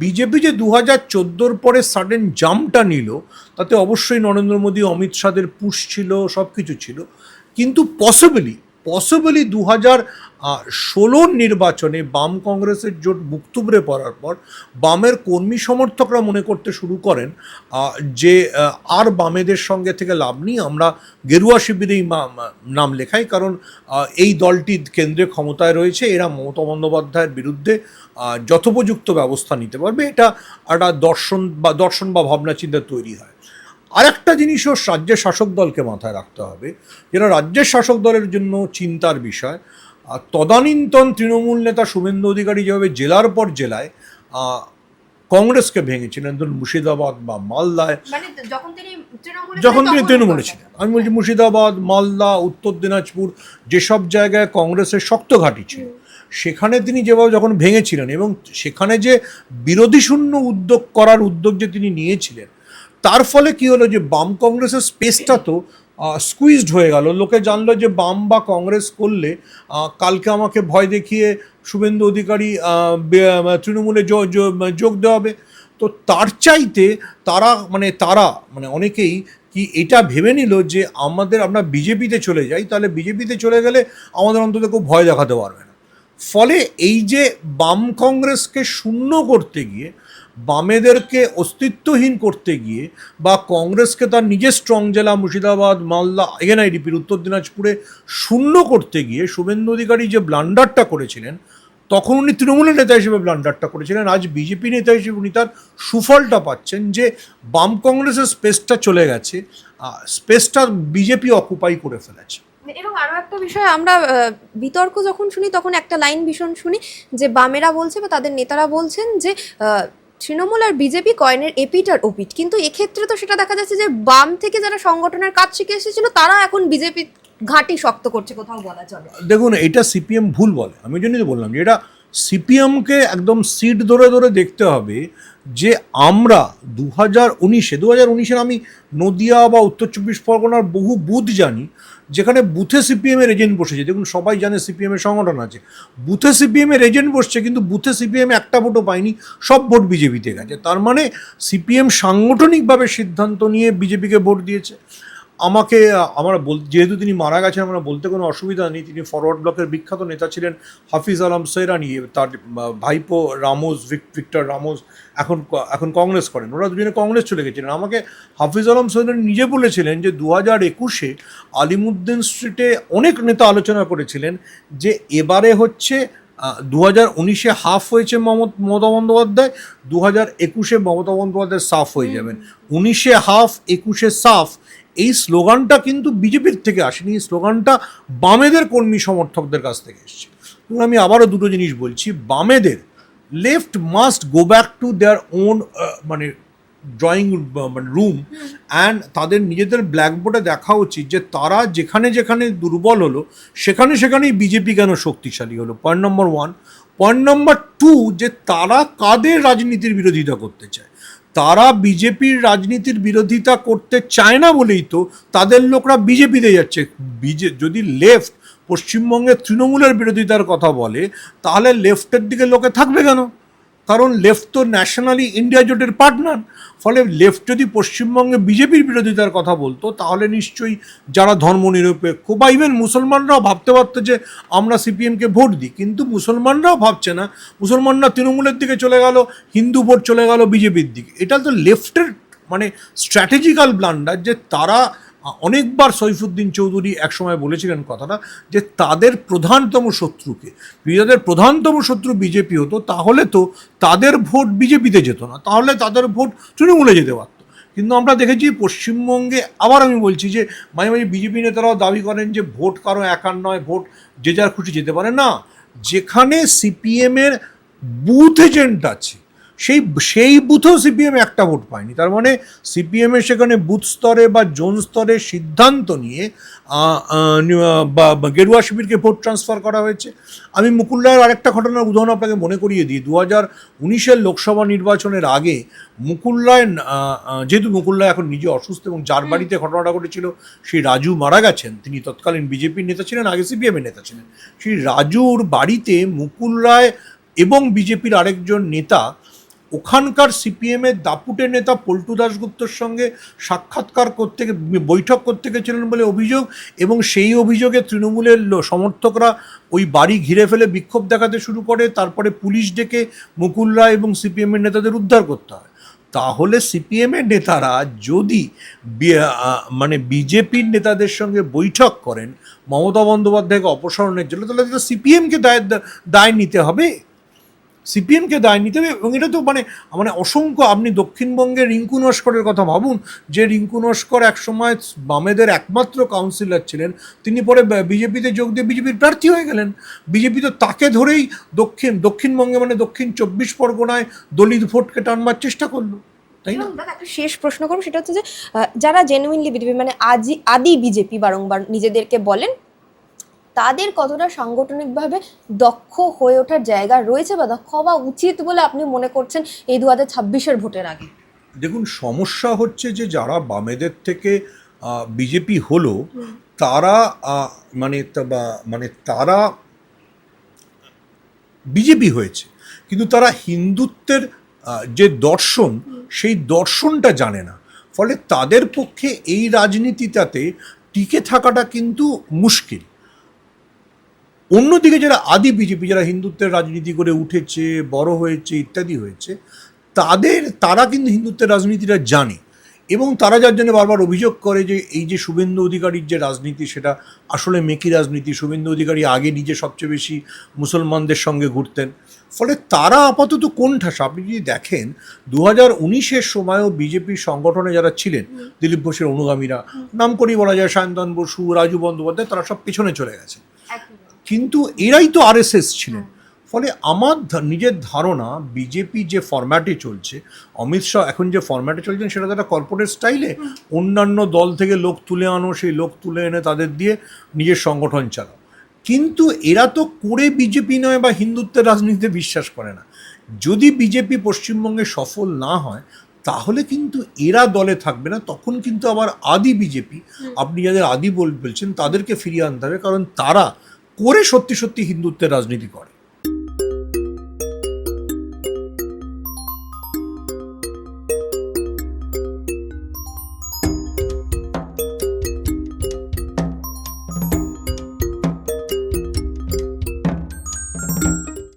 BJP যে দু হাজার চোদ্দোর পরে সাডেন জাম্পটা নিল, তাতে অবশ্যই নরেন্দ্র মোদী, অমিত শাহের পুশ ছিল সব কিছু ছিল। কিন্তু পসিবলি পসিবলি দু হাজার ষোলোর নির্বাচনে বাম কংগ্রেসের জোট মুক্তুবরে পড়ার পর বামের কর্মী সমর্থকরা মনে করতে শুরু করেন যে আর বামেদের সঙ্গে থেকে লাভ নেই, আমরা গেরুয়া শিবিরেই নাম লেখাই, কারণ এই দলটি কেন্দ্রে ক্ষমতায় রয়েছে, এরা মমতা বন্দ্যোপাধ্যায়ের বিরুদ্ধে যথোপযুক্ত ব্যবস্থা নিতে পারবে, এটা একটা দর্শন বা দর্শন বা ভাবনা চিন্তা তৈরি হয়। আরেকটা জিনিসও রাজ্যের শাসক দলকে মাথায় রাখতে হবে যেটা রাজ্যের শাসক দলের জন্য চিন্তার বিষয়। আর তদানীন্তন তৃণমূল নেতা শুভেন্দু অধিকারী যেভাবে জেলার পর জেলায় কংগ্রেসকে ভেঙেছিলেন ধরুন মুর্শিদাবাদ বা মালদায়। মানে যখন তিনি তৃণমূলে ছিলেন, আমি বলছি মুর্শিদাবাদ মালদা উত্তর দিনাজপুর যেসব জায়গায় কংগ্রেসের শক্ত ঘাঁটি ছিল সেখানে তিনি যেভাবে যখন ভেঙেছিলেন এবং সেখানে যে বিরোধী শূন্য উদ্যোগ করার উদ্যোগ যে তিনি নিয়েছিলেন তার ফলে কি হলো যে বাম কংগ্রেসের স্পেসটা তো স্কুইজড হয়ে গেল। লোকে জানলো যে বাম বা কংগ্রেস করলে কালকে আমাকে ভয় দেখিয়ে শুভেন্দু অধিকারী তৃণমূলে যোগ দেওয়া হবে তো তার চাইতে তারা মানে তারা মানে অনেকেই কি এটা ভেবে নিল যে আমাদের আমরা বিজেপিতে চলে যাই, তাহলে বিজেপিতে চলে গেলে আমাদের অন্তত কেউ ভয় দেখাতে পারবে না। ফলে এই যে বাম কংগ্রেসকে শূন্য করতে গিয়ে বামেদেরকে অস্তিত্বহীন করতে গিয়ে বা কংগ্রেসকে তার নিজের স্ট্রং জেলা মুর্শিদাবাদ, মালদা, এনআইডিপির উত্তর দিনাজপুরে শূন্য করতে গিয়ে শুভেন্দু অধিকারী যে ব্লান্ডারটা করেছিলেন, তখন উনি তৃণমূলের নেতা হিসেবে ব্লান্ডারটা করেছিলেন। আজ বিজেপি নেতা হিসেবে উনি তার সুফলটা পাচ্ছেন যে বাম কংগ্রেসের স্পেসটা চলে গেছে স্পেসটা বিজেপি অকুপাই করে ফেলেছে। এবং আরও একটা বিষয়, আমরা বিতর্ক যখন শুনি, তখন একটা লাইন ভীষণ শুনি যে বামেরা বলছে বা তাদের নেতারা বলছেন যে তৃণমূল আর বিজেপি কয়েনের এপিট আর ওপিট। কিন্তু এক্ষেত্রে তো সেটা দেখা যাচ্ছে যে বাম থেকে যারা সংগঠনের কাজ শিখে এসেছিল, তারা এখন বিজেপি ঘাঁটি শক্ত করছে, কোথাও বলা চলে। দেখুন, এটা সিপিএম ভুল বলে। আমি জন্যই বললাম যে এটা সিপিএমকে একদম সিট ধরে ধরে দেখতে হবে যে আমরা দু হাজার উনিশে দু হাজার উনিশের আমি নদিয়া বা উত্তর চব্বিশ পরগনার বহু বুথ জানি, যেখানে বুথে সিপিএমের এজেন্ট বসেছে। দেখুন, সবাই জানে সিপিএমের সংগঠন আছে। বুথে সিপিএমের এজেন্ট বসছে, কিন্তু বুথে সিপিএম একটা ভোটও পায়নি, সব ভোট বিজেপিতে গেছে। তার মানে সিপিএম সাংগঠনিকভাবে সিদ্ধান্ত নিয়ে বিজেপিকে ভোট দিয়েছে। আমাকে আমরা বল যেহেতু তিনি মারা গেছেন আমরা বলতে কোনো অসুবিধা নেই। তিনি ফরওয়ার্ড ব্লকের বিখ্যাত নেতা ছিলেন হাফিজ আলম সৈরানি তার ভাইপো রামোস ভিক- ভিক্টর রামোস এখন এখন কংগ্রেস করেন। ওরা দুজনে কংগ্রেস চলে গেছিলেন। আমাকে হাফিজ আলম সৈরানি নিজে বলেছিলেন যে দু হাজার একুশে আলিমুদ্দিন স্ট্রিটে অনেক নেতা আলোচনা করেছিলেন যে এবারে হচ্ছে দু হাজার উনিশে হাফ হয়েছে মমত- মমতা বন্দ্যোপাধ্যায় দু হাজার একুশে মমতা বন্দ্যোপাধ্যায় সাফ হয়ে যাবেন। উনিশে হাফ একুশে সাফ এই স্লোগানটা কিন্তু বিজেপির থেকে আসেনি, এই স্লোগানটা বামেদের কর্মী সমর্থকদের কাছ থেকে এসছে। আমি আবারও দুটো জিনিস বলছি, বামেদের left must go back to their own মানে ড্রয়িং মানে রুম অ্যান্ড তাদের নিজেদের ব্ল্যাকবোর্ডে দেখা উচিত যে তারা যেখানে যেখানে দুর্বল হলো, সেখানে সেখানেই বিজেপি কেন শক্তিশালী হলো? Point number one point number two যে তারা কাদের রাজনীতির বিরোধিতা করতে চায়? তারা বিজেপির রাজনীতির বিরোধিতা করতে চায় না বলেই তো তাদের লোকরা বিজেপিতে যাচ্ছে। বিজে যদি লেফট পশ্চিমবঙ্গে তৃণমূলের বিরোধিতার কথা বলে, তাহলে লেফটের দিকে লোকে থাকবে কেন? কারণ লেফট তো ন্যাশনালি ইন্ডিয়া জোটের পার্টনার ফলে লেফট যদি পশ্চিমবঙ্গে বিজেপির বিরোধিতার কথা বলতো, তাহলে নিশ্চয়ই যারা ধর্মনিরপেক্ষ, বা ইভেন মুসলমানরাও ভাবতে পারতো যে আমরা সিপিএমকে ভোট দিই, কিন্তু মুসলমানরাও ভাবছে না। মুসলমানরা তৃণমূলের দিকে চলে গেল, হিন্দু ভোট চলে গেল বিজেপির দিকে। এটা তো লেফটের মানে স্ট্র্যাটেজিক্যাল ব্লান্ডার যে তারা অনেকবার সৈফুদ্দিন চৌধুরী একসময় বলেছিলেন কথাটা যে তাদের প্রধানতম শত্রুকে যাদের প্রধানতম শত্রু বিজেপি হতো, তাহলে তো তাদের ভোট বিজেপিতে যেত না, তাহলে তাদের ভোট তৃণমূলে যেতে পারতো। কিন্তু আমরা দেখেছি পশ্চিমবঙ্গে আবার আমি বলছি যে মাঝে মাঝে বিজেপি নেতারাও দাবি করেন যে ভোট কারও একার নয়, ভোট যে যার খুশি যেতে পারে। না, যেখানে সিপিএমের বুথ এজেন্ট আছে সেই সেই বুথেও সিপিএম একটা ভোট পায়নি। তার মানে সিপিএমের সেখানে বুথ স্তরে বা জোন স্তরে সিদ্ধান্ত নিয়ে বা গেরুয়া শিবিরকে ভোট ট্রান্সফার করা হয়েছে। আমি মুকুল্লার আরেকটা ঘটনার উদাহরণ আপনাকে মনে করিয়ে দিই। দু হাজার উনিশের লোকসভা নির্বাচনের আগে মুকুল আহ, যেহেতু মুকুল্লায় এখন নিজে অসুস্থ এবং যার বাড়িতে ঘটনাটা ঘটেছিল সেই রাজু মারা গেছেন। তিনি তৎকালীন বিজেপির নেতা ছিলেন আগে সিপিএমের নেতা ছিলেন। সেই রাজুর বাড়িতে মুকুল রায় এবং বিজেপির আরেকজন নেতা ওখানকার সিপিএমের দাপুটে নেতা পল্টু দাশগুপ্তর সঙ্গে সাক্ষাৎকার করতে বৈঠক করতে গেছিলেন বলে অভিযোগ এবং সেই অভিযোগে তৃণমূলের সমর্থকরা ওই বাড়ি ঘিরে ফেলে বিক্ষোভ দেখাতে শুরু করে, তারপরে পুলিশ ডেকে মুকুল রায় এবং সিপিএমের নেতাদের উদ্ধার করতে হয়। তাহলে সিপিএমের নেতারা যদি মানে বিজেপির নেতাদের সঙ্গে বৈঠক করেন, মমতা বন্দ্যোপাধ্যায়কে অপসারণের জন্য, তাহলে সিপিএমকে দায় দায় নিতে হবে। সিপিএমকে দায় নিতে হবে এবং এটা তো মানে মানে অসংখ্য, আপনি দক্ষিণবঙ্গে রিঙ্কু নস্করের কথা ভাবুন, যে রিঙ্কু নস্কর একসময় বামেদের একমাত্র কাউন্সিলর ছিলেন, তিনি পরে বিজেপিতে যোগ দিয়ে বিজেপির প্রার্থী হয়ে গেলেন। বিজেপি তো তাকে ধরেই দক্ষিণ, দক্ষিণবঙ্গে মানে দক্ষিণ চব্বিশ পরগনায় দলিত ভোটকে টানবার চেষ্টা করল, তাই না? একটা শেষ প্রশ্ন করব, সেটা হচ্ছে যে যারা জেনুইনলি বিজেপি মানে আজি আদি বিজেপি বারংবার নিজেদেরকে বলেন তাদের কতটা সাংগঠনিকভাবে দক্ষ হয়ে ওঠার জায়গা রয়েছে বা দক্ষ হওয়া উচিত বলে আপনি মনে করছেন এই দু হাজার ছাব্বিশের ভোটের আগে? দেখুন সমস্যা হচ্ছে যে যারা বামেদের থেকে বিজেপি হলো তারা মানে মানে তারা বিজেপি হয়েছে। কিন্তু তারা হিন্দুত্বের যে দর্শন সেই দর্শনটা জানে না। ফলে তাদের পক্ষে এই রাজনীতিটাতে টিকে থাকাটা কিন্তু মুশকিল। অন্যদিকে যারা আদি বিজেপি যারা হিন্দুত্বের রাজনীতি করে উঠেছে বড় হয়েছে ইত্যাদি হয়েছে তাদের তারা কিন্তু হিন্দুত্বের রাজনীতিটা জানে। এবং তারা যার জন্য বারবার অভিযোগ করে যে এই যে শুভেন্দু অধিকারীর যে রাজনীতি সেটা আসলে মেকি রাজনীতি শুভেন্দু অধিকারী আগে নিজে সবচেয়ে বেশি মুসলমানদের সঙ্গে ঘুরতেন। ফলে তারা আপাতত কোন ঠাসা? আপনি যদি দেখেন দু হাজার উনিশের সময়ও বিজেপির সংগঠনে যারা ছিলেন দিলীপ ঘোষের অনুগামীরা নাম করেই বলা যায় সায়ন্তন বসু রাজু বন্দ্যোপাধ্যায় তারা সব পেছনে চলে গেছে। কিন্তু এরাই তো আরএসএস ছিলেন। ফলে আমার নিজের ধারণা বিজেপি যে ফরম্যাটে চলছে অমিত শাহ এখন যে ফরম্যাটে চলছেন সেটা একটা কর্পোরেট স্টাইলে অন্যান্য দল থেকে লোক তুলে আনো সেই লোক তুলে এনে তাদের দিয়ে নিজের সংগঠন চালাও। কিন্তু এরা তো করে বিজেপি নয় বা হিন্দুত্বের রাজনীতিতে বিশ্বাস করে না। যদি বিজেপি পশ্চিমবঙ্গে সফল না হয় তাহলে কিন্তু এরা দলে থাকবে না তখন কিন্তু আবার আদি বিজেপি আপনি যাদের আদি বল বলছেন তাদেরকে ফিরিয়ে আনতে হবে কারণ তারা করে সত্যি সত্যি হিন্দুত্বের রাজনীতি করে।